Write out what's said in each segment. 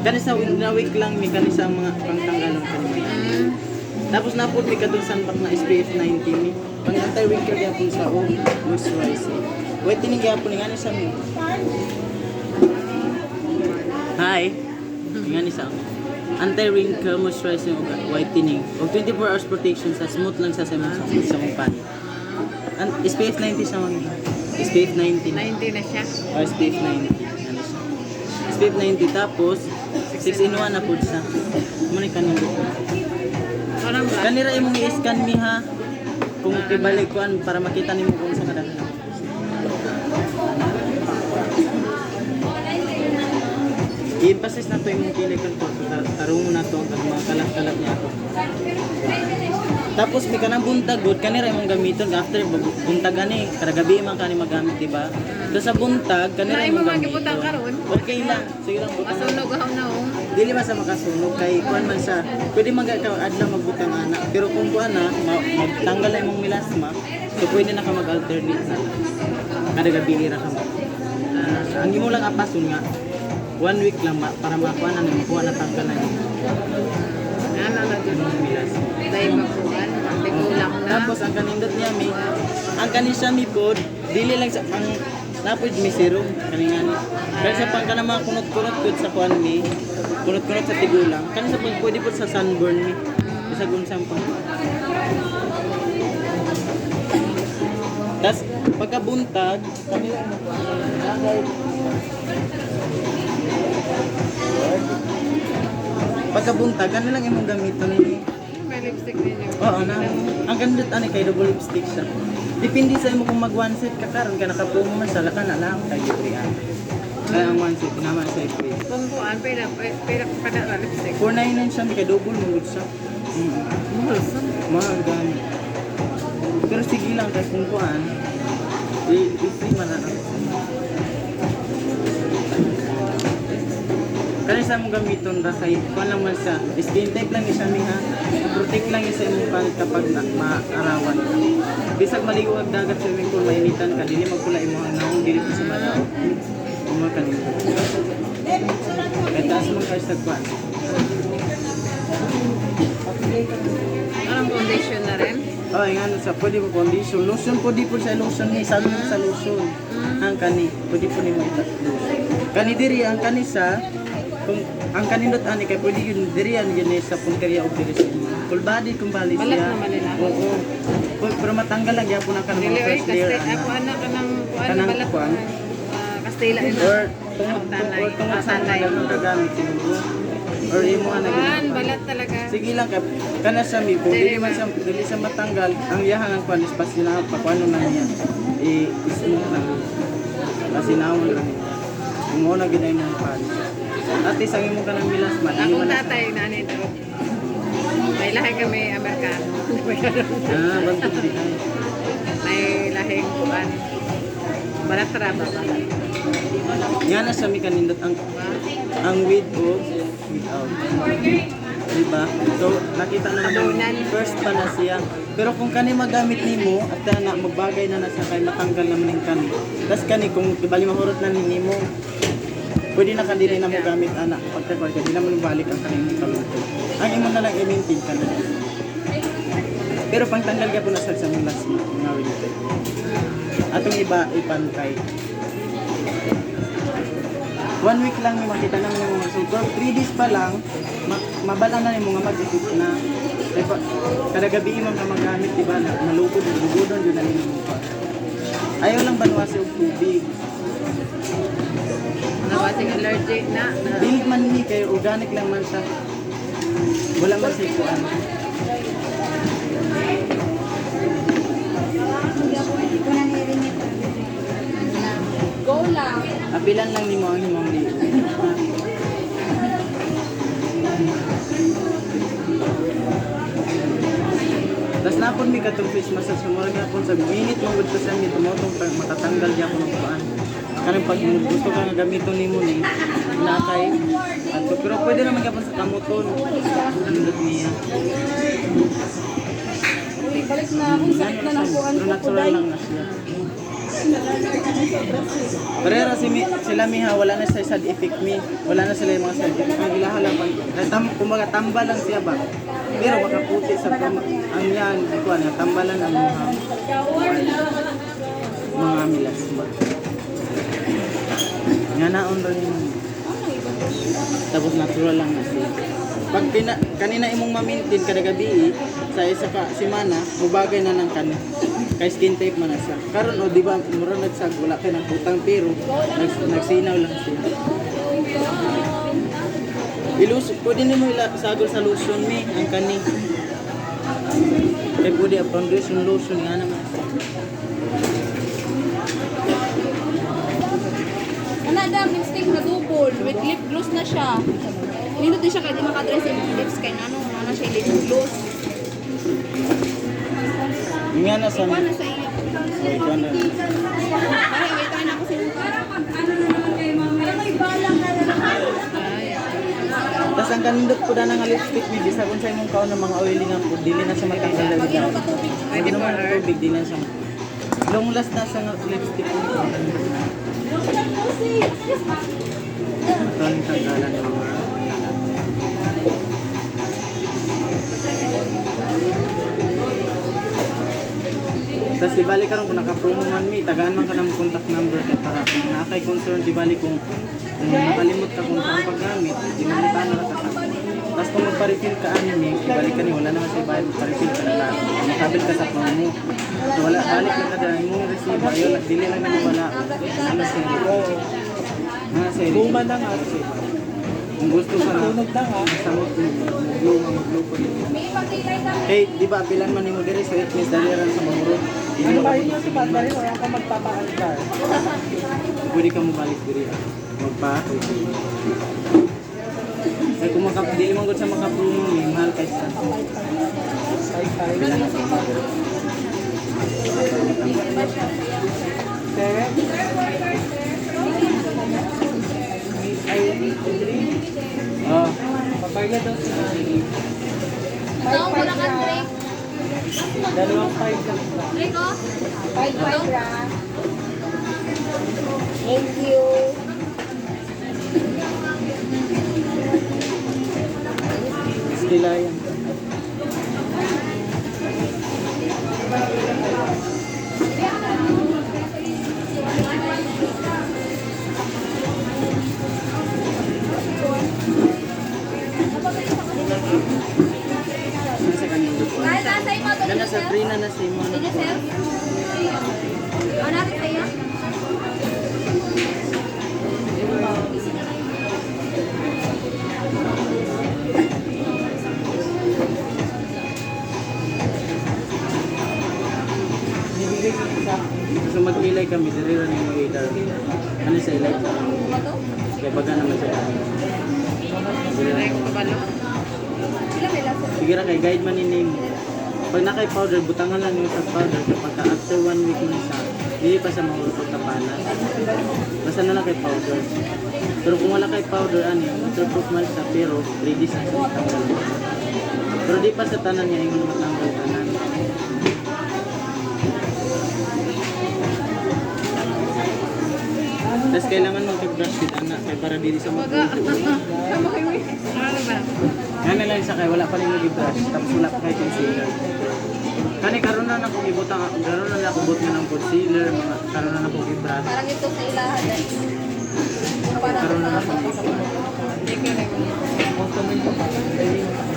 Kani sa na week lang mi kani sa mga pangtanggalon kani. Mm. Tapos na po mi kadung sunblock na SPF 90 mi. Pang anti wrinkle gyapon sa o moisturizer. Whitening gyapon ngani sa mi. Hi. Ngani sa anti-wrinkle moisturizing ug whitening ug 24 hours protection sa smooth lang sa sa sa imong panit. An SPF 90 sa mga SPF 90. 90 na siya. Oh, SPF 90. Ano siya? SPF 90 tapos 6 in 1 na po siya. Muna Parang ba? Kanira imong i-scan mi ha. Kung ibalik ko an para makita nimo kung sa kadaghan. I-emphasize na to imong kilig kan po. Tarong na to ang mga kalat-kalat niya ako. Tapos may kanang buntag good kanira imong gamiton after buntag ani kada gabi man kani magamit di ba? So sa buntag kanira Lain mo imong gamiton. gibutang karon. Okay lang. Sige lang. Masunog ako na oh. Dili man sa makasunog kay kuan man siya. Pwede man ka adlaw magbutang ana. Pero kung kuan na ma- magtanggal na imong milasma, so pwede na ka mag-alternate na. Kada gabi ra ka mo. Ah, ang imo lang apason nga one week lang ma- para makuha na nimo kuha na tanggal na nimo Ano na dun? imong milasma. Dahil makuhan. Hindi kulang na. Tapos ang kanindot niya mi ang kanin siya mi pod dili lang sa ang napod mi serum kaningani. Kaya sa pang kana mga kunot-kunot sa kuan mi kunot-kunot sa tigulang. Kani sa pag pwede pod sa sunburn mi. Sa gunsang pang. Tas pagkabuntag kanila Pagkabuntag, kanilang imong gamiton ni May lipstick ninyo. Oo na. Ang ganda ani kay double lipstick siya. Depende sa imo kung mag one set ka karon ka nakapumo man sa laka na lang kay free ah. Kaya ang one set naman sa free. Kung kuhan, pera, pera pa na lipstick. 499 siya kay double mo gud siya. Mm. Mahal sa. Mahal gani. Pero sige lang kasi kung kuan, i-free man na. Kaya sa mong gamiton ra kay kuan lang man siya. Skin type lang isa mi ha. Protect lang isa imong panit kapag maarawan. Bisag maligo ag dagat sa swimming pool mainitan ka dili magpula imo ang naong dili sa malaw. Uma kanimo. Kaya mo kayo sa kuan. Anong foundation na rin? Oh, yung ano sa pwede mo condition. Lotion po di po sa lotion ni sabi mo sa lotion. Ang kani, pwede po ni mo itatlo. Kani diri ang kani sa kung ang kanindot ani kay pwede yun diri yan yun sa punteriya of diri sa. Full body kung bali siya. Balat naman nila. Oo. Pero matanggal lang yapon ang kanang mga first layer Kastila. Ako ana. anak ka ng kuhan, Kanang balat. Kastila yun. Or tungod Tanay. sa tanay. siguro. Or imo ana gid. balat talaga. Sige lang kay kana sa mi kung Dili man siya dili sa matanggal ang iyahang ang kwan pas sila pa kuano na niya i ismo lang pasinawon lang kung mo na gid ay mong pan ate sang imo kanang milas man Akong tatay na nito. May lahi kami Amerikano. ah bantog di ay May lahing kuhan. Balat traba ba? Nga na sa mi kanindot ang ang with o without diba? So nakita naman first pa na siya. Pero kung kani magamit nimo at na magbagay na na sa kay matanggal naman yung kani. Tas kani kung bali mahurot na ni nimo pwede na kanila na mo gamit anak pagka-record ka di naman balik ang kanilang kaluto ang imo na lang i-maintain ka na. Pero pang tanggal ka po na sa sa last mo nga winter atong iba ipantay one week lang may makita naman yung mga so 3 days pa lang ma mabala na yung mga mag-isip na eh, pa, kada gabi imong ka magamit diba na malugod lugudon yun na nimo pa ayaw lang banwasi og tubig Nawasing allergic na. na. Dili man ni kay organic lang man siya. Wala man sa. Go lang. Lang nimo ang imong ligo. Tas napon mi katong face massage mo rin ako sa minute mo gud sa mi tumotong pag matatanggal ako ng kuan. Kanang pag gusto ka nga gamiton nimo ni nakay ato pero pwede naman gapon sa kamoton. Andot niya. Balik na akong sakit na ng kuhan Pero ko natural kuday. Na. Pero si mi, sila miha, wala na sa side effect mi. Wala na sila yung mga side effect. Ang ilaha lang pag, tam, kumbaga tamba lang siya ba. Pero makaputi sa pam, ang yan, ito ano, tambalan ang mga mga milas ba. Nga naon rin yun. Tapos natural lang na siya. Pag pina, kanina imong ma-maintain kada gabi sa isa ka semana, mubagay na ng kan kay skin type man na siya. Karon o di ba mura nagsag wala kay nang putang pero nags, nagsinaw lang siya. Ilus, pwede nimo ila sagol sa lotion mi ang kani. Kay pwede ang foundation lotion nga naman. Ana da, lipstick na double. With lip gloss na siya. Nindot din siya kaya di makadress yung lips kay nano. Nana siya lip gloss. Nga na sa Ikaw na sa iya. Oy, ikaw na. Ay, wait tayo na ako sa Tapos ang kanindot ko na nga lipstick mi bisa kung sa imong kaon ng mga oily nga po dili na sa matanggal na Pag inom ka tubig. Di naman na siya. Long last na sa nga lipstick ko. Ito ang tanggalan ng mga... Tapos di bali karon kung naka-promo man mi, tagaan man ka ng contact number kay para kung nakay concern di bali kung kung nakalimot ka kung saan paggamit, di man ta na ka Tapos kung magpa-refill ka ani mi, di bali ka ni wala naman sa bayad pa-refill ka na lang. Makabil ka sa phone mo. So, wala balik lang ka dahil mo receive ayo dili lang na wala. Ano sa Mga seri. Kuma na nga Kung gusto ka na. Tunog na nga. Sa mo Hey, di ba pilan man nimo diri so it means dali ran sa mamurot. Ano ba yun sa pandari wala ka magpapaandar. Pwede ka mo balik diri. ah. Magpa. Ay kung maka dili man gud sa makapromo ni mahal kay sa. Pilan na sa mamurot. Oh, papayla daw sa Ikaw, wala ka drink. Dalawang five? Drink, oh. Bye bye, Ra. Thank you. Yan. Gana sa free na na sa imo. Sell? Ano natin sa'yo? So mag-ilay kami, diri rin yung mag-ilay. Ano sa ilay? Kaya baga naman rin. May lasa. Sige ra kay guide man ni name. Pag nakay powder, butangan lang yung sa powder kapag ka after one week na siya, hindi pa sa mahulog na panas. Basta na lang kay powder. Pero kung wala kay powder, ano yung waterproof man siya, pero ready sa sa tanggal. Pero di pa sa tanan niya yung matanggal tanan. Tapos kailangan mag-brush with anak kay para dili sa mag Ano ba? Nga na lang sa kay wala pa rin mag-brush tapos wala pa kay concealer. Kani karon na nako ibutang karon na nako but nga ng concealer, mga karon na nako i-brush. Parang ito sa ilahan. eh. Parang Karon na nako.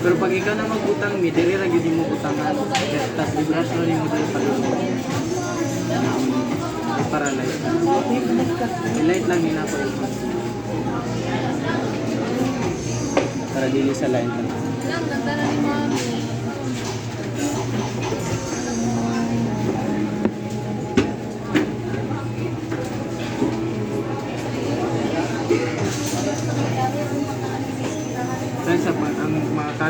Pero pag ikaw na magbutang mi, diri ra gyud mo butangan. Tapos i-brush na nimo diri pa Ay para light. I-light lang nila ko yung Para dili sa line. Lang, ganda na ni Mami.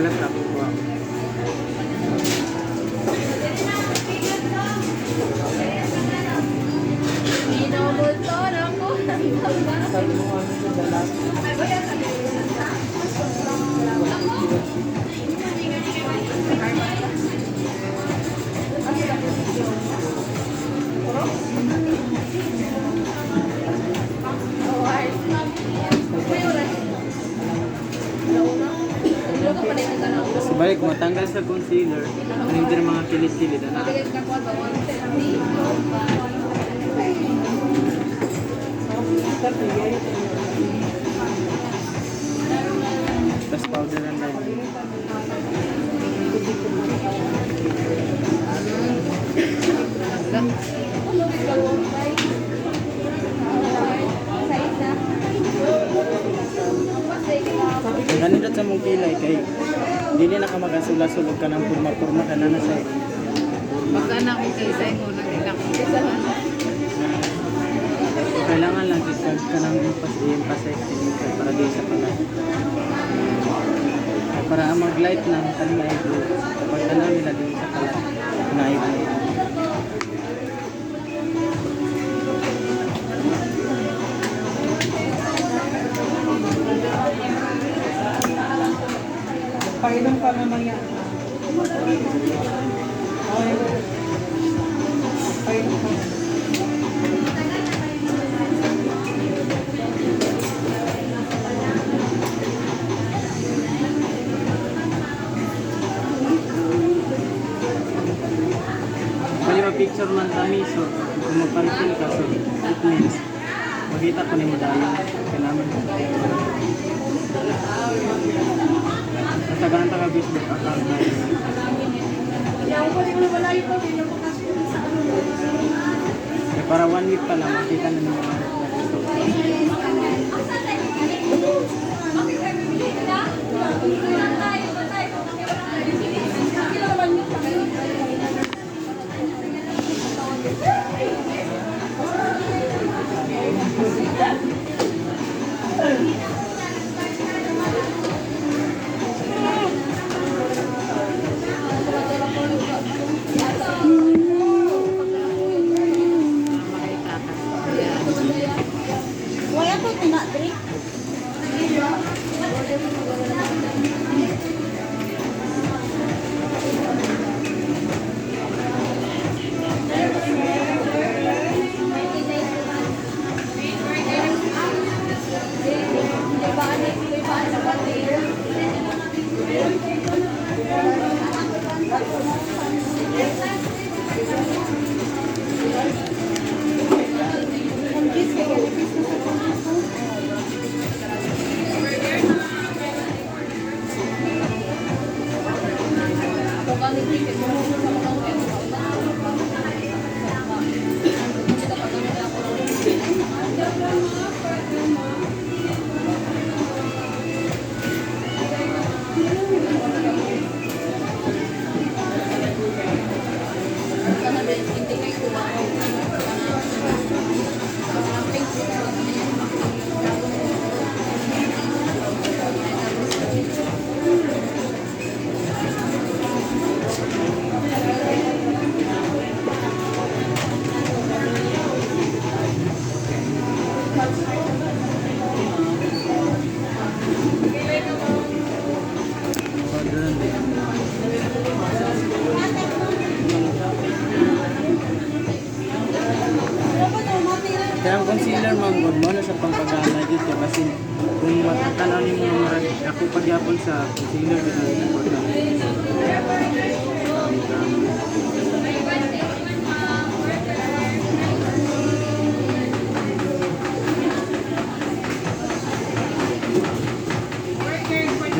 Mga Balik matanggal sa concealer, ano hindi na mga kilit-kilit na. Tapos powder lang lang. Ganito sa mong kilay kay dili na ka magasulad-sulod ka ng purma-purma ka na na sa Baka na ako kaysa mo na nila ko. kailangan lang isag ka ng emphasize emphasize para di sa pala. Para mag-light ng kanina ay blue. Kapag tanaw nila din sa pala, na ay Painom pa mamaya. Painom Eh, para one week pa lang, makita na ng good mo na sa pampagana dito kasi kung matatanaw ni mo mga ako pagyapon sa concealer dito na important.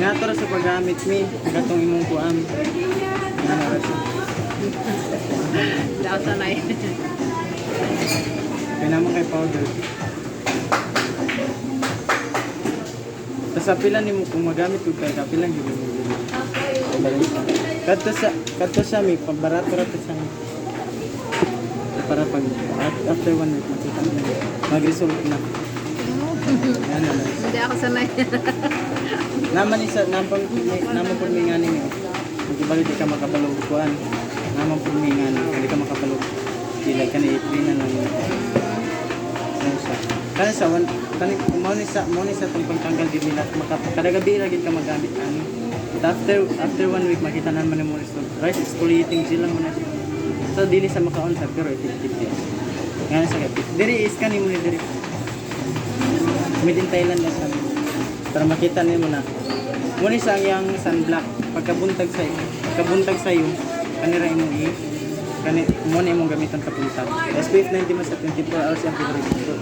Nga sa paggamit mi, gatong imong kuam. Daw sanay. Kaya naman kay powder. Sa pila ni mo kung magamit ko kay kapilang gyud mo. Kadto sa kadto sa mi pabarato ra sa para pag after one week makita mo na mag-result na. Yan na. Hindi ako sanay. Naman isa naman naman pud mi ngani mi. Magibalik di ka makabalog kuan. Naman pud mi ngani hindi ka makabalog. Dili ka na lang. Kana sa wan kani mo ni sa mo ni sa tong pagtanggal di nila kada gabi ra gid ka magamit ani. After after one week makita naman ni mo result. Right exfoliating mo na siya. So dili sa makaon sa pero effective din. Ngani sa gabi. Diri is kani mo ni diri. Made in Thailand na siya. Para makita niyo mo na. Muna sa yang sunblock. pagkabuntag sa pagkabuntag sa iyo kanira imong i kani mo na imong gamiton sa puntag SPF 90 mas sa 24 hours ang protection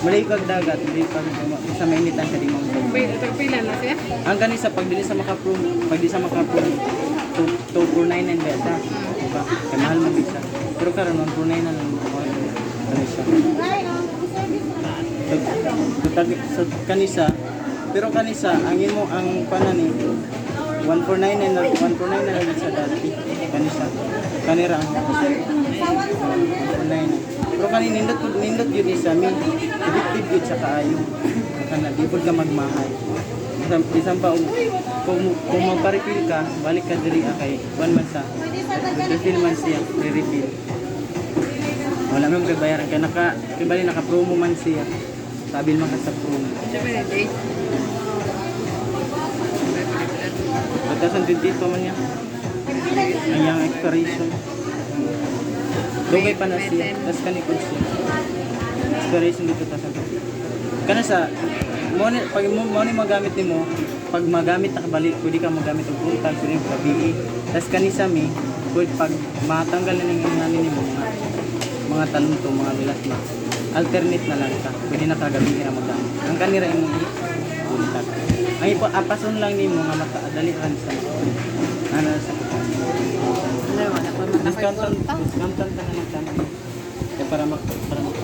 mali kag dagat mali kag sa mainitan ka di mo Pila, pila na siya? ang kani sa pagdili sa makaprom pagdi sa makaprom 249 and beta diba kay mahal mo bisa pero karon 149 na lang. Ano siya? Tag- so, kanisa. Pero kanisa ang imo ang panani 149 na 149 na lang sa dati. Kanisa kanira ang 149 pero kani nindot pud nindot yun isa mi addictive yun sa kaayo. Kana pud ka magmahal. Isang, isang pa um, kung, kung magpa-refill ka balik ka diri kay one month sa refill man siya re-refill. Wala mo bayaran kay naka kay bali naka promo man siya. Sabi man ka sa promo. Siya ba yung date? 2022 man yan. Yung expiration. Dugay pa na siya. Tas kanikod siya. Expiration dito 2022 kana sa mo ni pag mo, mo ni magamit nimo pag magamit na kabalik pwede ka magamit og puntal pwede ka gabi tas kanisa mi pwede pag matanggal na ning ingani nimo mga mga talunto mga milasma alternate na lang ka. Pwede na kagabi na magamit. Ang kanira imo puntal ang ipo apason lang nimo nga makaadali ran sa ano. Sa Wala, wala pa man ako discountan discountan ka na ng tanong kaya para mak para mak